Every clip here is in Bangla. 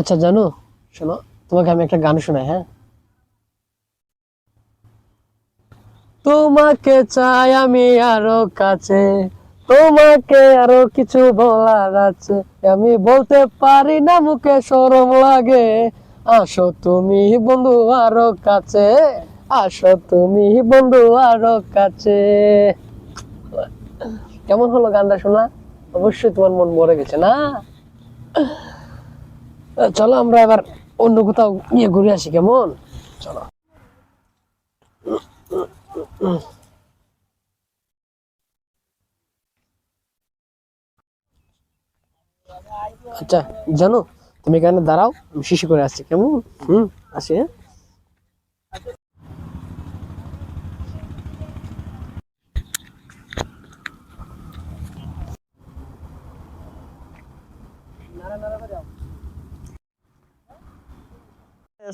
আচ্ছা জানো, শোনো, তোমাকে আমি একটা গান শোনাই হ্যাঁ? তোমাকে চাই আমি আরও কাছে, তোমাকে আরও কিছু বলার আছে। আমি বলতে পারি না, মুখে সরম লাগে। আসো তুমি বন্ধু আরও কাছে, আসো তুমি বন্ধু আরও কাছে। কেমন হলো গানটা শোনা? অবশ্যই তোমার মন মরে গেছে, না? চলো আমরা এবার অন্য কোথাও নিয়ে ঘুরে আসি, কেমন? চলো। আচ্ছা জানো, তুমি এখানে দাঁড়াও, আমি শিশু করে আসছি, কেমন? হুম, আসি হ্যাঁ?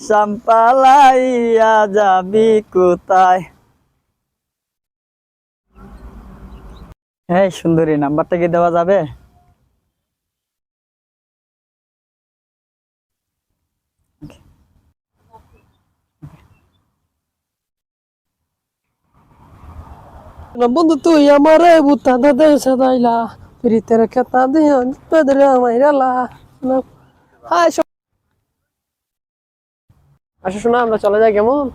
সাম্পালাইয়া যাবি কোথায়? হ্যাঁ সুন্দরী, নাম্বারটা কি দেওয়া যাবে? বন্ধু, তুই আমারে বুতা দে সদাইলা না আসো শোনা, আমরা চলে যাই, কেমন?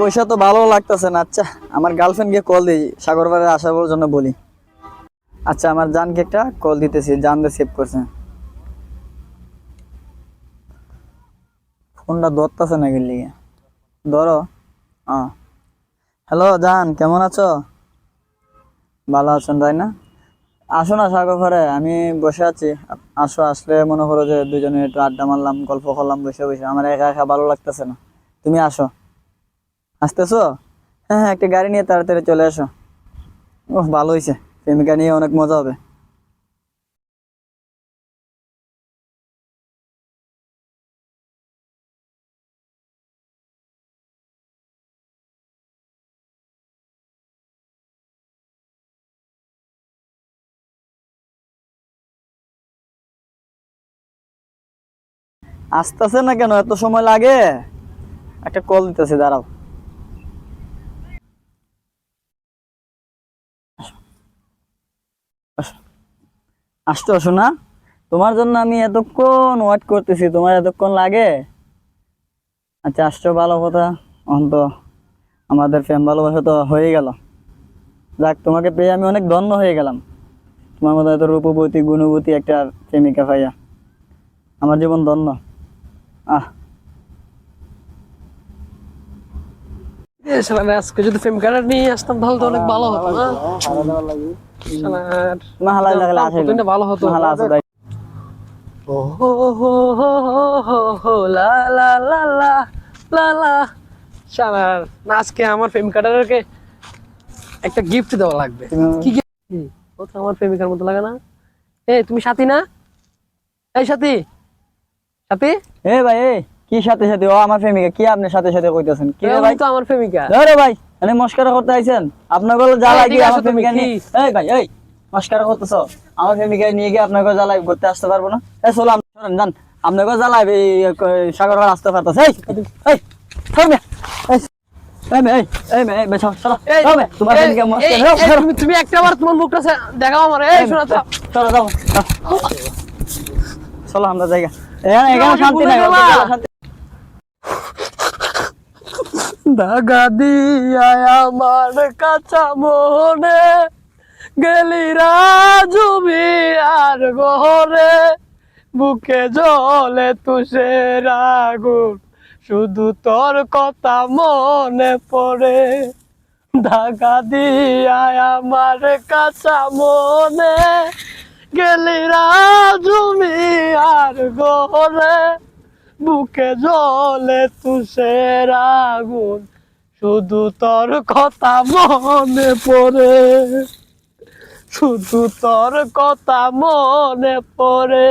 পয়সা তো ভালো লাগতেছে না আচ্ছা আমার গার্লফ্রেন্ডকে কল দিই, সাগর পাড়ে আসার জন্য বলি। আচ্ছা আমার জানকে একটা কল দিতেছি জানতে সেভ করছে। ফোনটা ধরতেছে না গেলি ধরো হ্যাঁ হ্যালো জান, কেমন আছো? ভালো আছেন, তাই না? আসো না সাগর ঘরে, আমি বসে আছি। আসো, আসলে মনে করো যে দুজনে একটু আড্ডা মারলাম, গল্প করলাম, বসে বসে। আমার একা একা ভালো লাগতেছে না। তুমি আসো। আসতেছো? হ্যাঁ হ্যাঁ একটা গাড়ি নিয়ে তাড়াতাড়ি চলে আসো। ও ভালো হয়েছে প্রেমিকা নিয়ে অনেক মজা হবে। আসতেছে না কেন? এত সময় লাগে? একটা কল দিতেছে, দাঁড়াও। আসতো শোনা তোমার জন্য আমি এতক্ষণ ওয়েট করতেছি। তোমার এতক্ষণ লাগে? আচ্ছা আসছো ভালো কথা। অন্ত আমাদের প্রেম ভালোবাসা তো হয়ে গেল। যাক, তোমাকে পেয়ে আমি অনেক ধন্য হয়ে গেলাম। তোমার মতো এত রূপবতী, গুণবতী একটা প্রেমিকা ভাইয়া। আমার জীবন ধন্য। আজকে যদি ফেম কার্ড নিয়ে আসতাম তাহলে তো অনেক ভালো হতো না শালার মাহালা লাগলে আসে ভালো হতো। মাহালা আছে ও হো হো হো হো হো হো লা লা লা লা লা লা। শালার না আজকে আমার কার্ডারকে একটা গিফট দেওয়া লাগবে? কি? ও তো আমার প্রেমিকার মতো লাগে না। এই তুমি সাথী না? এই সাথী সাথী এ ভাই এ কি সাথে সাথে? ও আমার প্রেমিকা কি আপনি সাথে সাথে কইতাছেন? কি রে ভাই? তো আমার প্রেমিকা। ধরে ভাই মানে মস্কারা করতে আইছেন। আপনার গলে জ্বালা এই, কি আমার প্রেমিকা কি? এই ভাই এই মস্কারা করতেছো? আমার প্রেমিকা নিয়ে গিয়ে আপনার গলে জ্বালাই ঘুরতে আসতে পারব না? এই চলো আপনি শোনেন যান। আপনার গলে জ্বালাই সাগর আসতে পারতেছে। এই এই থাম বে। এই এই মে, এই এই মে, এই মে, চলো, চলো, এই, চলো মে, তোমার এই, প্রেমিকা মস্কারা এই, চলো, এই, চলো। তুমি- একটা বার তোমার মুখটা সে- দেখাও আমার। এই শোনা চলো আমরা জায়গা এখানে এখানে শান্তি নাই শান্তি দাগা দিয়া আমার কাঁচা মনে গেলি রাজুবি আর গহরে বুকে জলে তুষের আগুন শুধু তোর কথা মনে পড়ে। ধাগা দিয়া আমার কাঁচা মনে গেলি রাজুমি আর বুকে জলে তুষের আগুন। শুধু তোর কথা মনে পড়ে, শুধু তোর কথা মনে পড়ে।